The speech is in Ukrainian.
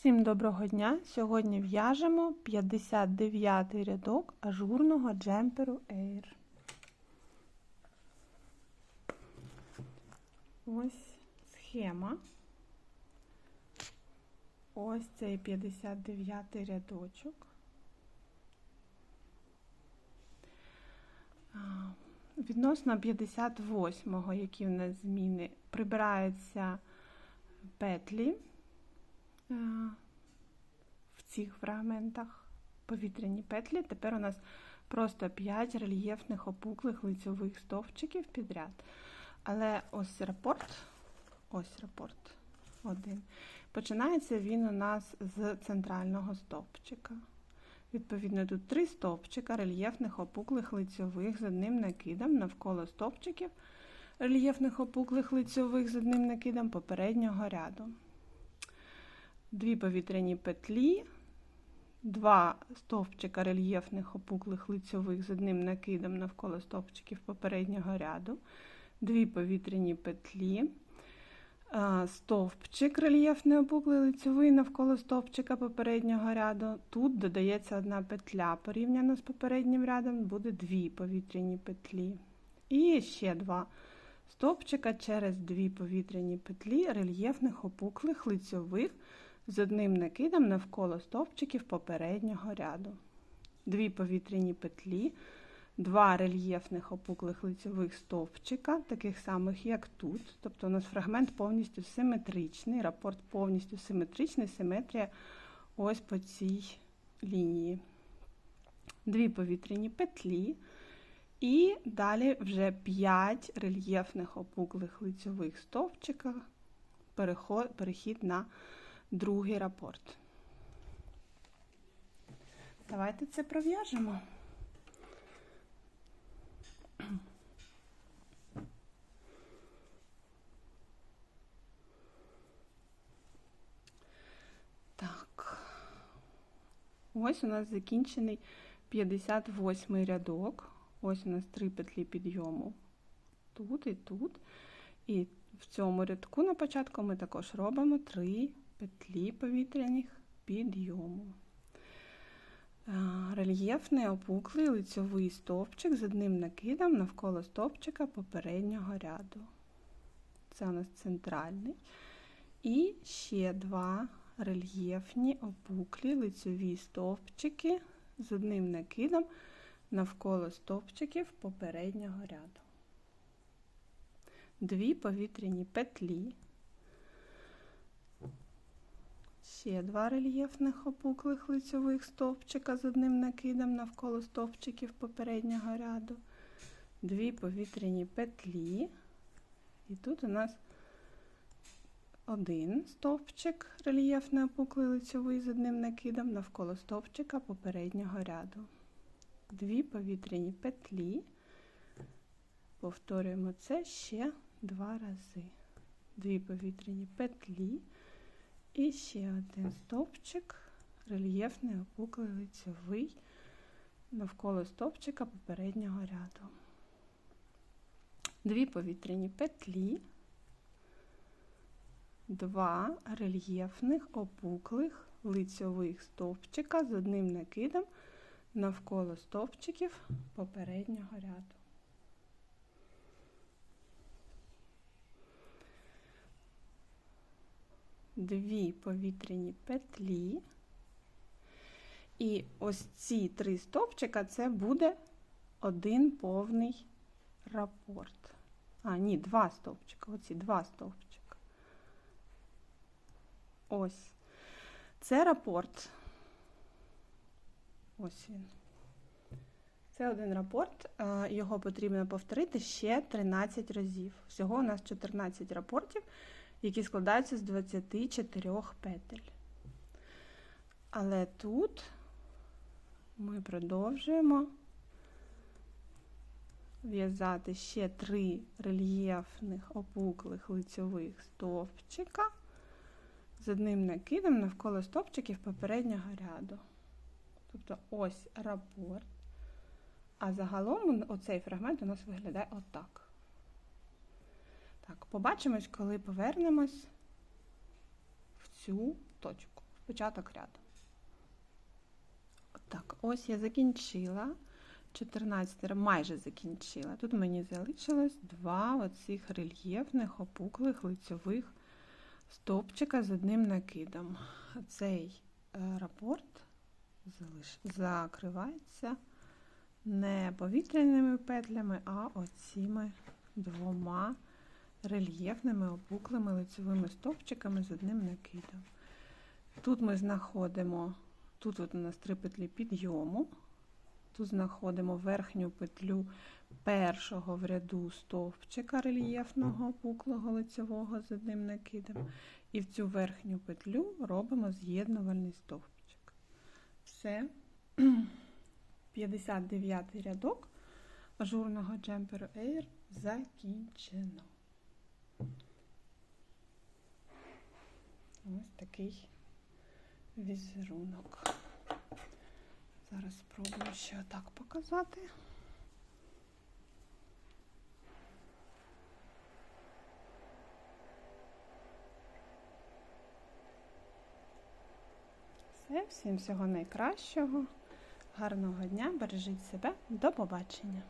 Всім доброго дня! Сьогодні в'яжемо 59 рядок ажурного джемперу Air. Ось схема. Ось цей 59 рядочок. Відносно 58-го, які в нас зміни, прибираються петлі в цих фрагментах повітряні петлі. Тепер у нас просто 5 рельєфних опуклих лицьових стовпчиків підряд. Але ось рапорт, ось рапорт один. Починається він у нас з центрального стовпчика. Відповідно, тут три стовпчика рельєфних опуклих лицьових з одним накидом навколо стовпчиків рельєфних опуклих лицьових з одним накидом попереднього ряду. Дві повітряні петлі, два стовпчика рельєфних опуклих лицьових з одним накидом навколо стовпчиків попереднього ряду, дві повітряні петлі. Стовпчик рельєфний опуклий лицьовий навколо стовпчика попереднього ряду. Тут додається одна петля порівняно з попереднім рядом, буде дві повітряні петлі. І ще два стовпчика через дві повітряні петлі рельєфних опуклих лицьових з одним накидом навколо стовпчиків попереднього ряду. Дві повітряні петлі два рельєфних опуклих лицьових стовпчика, таких самих, як тут. Тобто у нас фрагмент повністю симетричний, рапорт повністю симетричний, симетрія ось по цій лінії. Дві повітряні петлі. І далі вже 5 рельєфних опуклих лицьових стовпчиків, перехід на другий рапорт. Давайте це пров'яжемо. Ось у нас закінчений 58 рядок. Ось у нас три петлі підйому тут і тут. І в цьому рядку на початку ми також робимо три петлі повітряних підйому. Рельєфний опуклий лицьовий стовпчик з одним накидом навколо стовпчика попереднього ряду. Це у нас центральний. І ще два рельєфні опуклі лицьові стовпчики з одним накидом навколо стовпчиків попереднього ряду. Дві повітряні петлі, ще два рельєфних опуклих лицьових стовпчика з одним накидом навколо стовпчиків попереднього ряду, дві повітряні петлі, і тут у нас один стовпчик рельєфний опуклий лицьовий з одним накидом навколо стовпчика попереднього ряду. Дві повітряні петлі. Повторюємо це ще два рази. Дві повітряні петлі. І ще один стовпчик, рельєфний опуклий лицьовий навколо стовпчика попереднього ряду. Дві повітряні петлі два рельєфних опуклих лицьових стовпчика з одним накидом навколо стовпчиків попереднього ряду. Дві повітряні петлі. І ось ці три стовпчика це буде один повний рапорт. А, ні, два стовпчика. Оці два стовпчика. Ось. Це рапорт. Ось він. Це один рапорт. Його потрібно повторити ще 13 разів. Всього у нас 14 рапортів, які складаються з 24 петель. Але тут ми продовжуємо в'язати ще три рельєфних опуклих лицьових стовпчика з одним накидом навколо стовпчиків попереднього ряду. Тобто ось рапорт. А загалом оцей фрагмент у нас виглядає отак. Так, побачимось, коли повернемось в цю точку. початок ряду. Так, ось я закінчила. 14 майже закінчила. Тут мені залишилось два оцих рельєфних, опуклих, лицьових стовпчика з одним накидом. Цей е, рапорт закривається не повітряними петлями, а оціми двома рельєфними опуклими лицевими стовпчиками з одним накидом. Тут ми знаходимо, тут от у нас три петлі підйому, тут знаходимо верхню петлю першого в ряду стовпчика рельєфного опуклого лицевого з одним накидом. І в цю верхню петлю робимо з'єднувальний стовпчик. Все. 59 рядок ажурного джемперу Air закінчено. Ось такий візерунок. Зараз спробую ще отак показати. Все, всім всього найкращого. Гарного дня, бережіть себе, до побачення!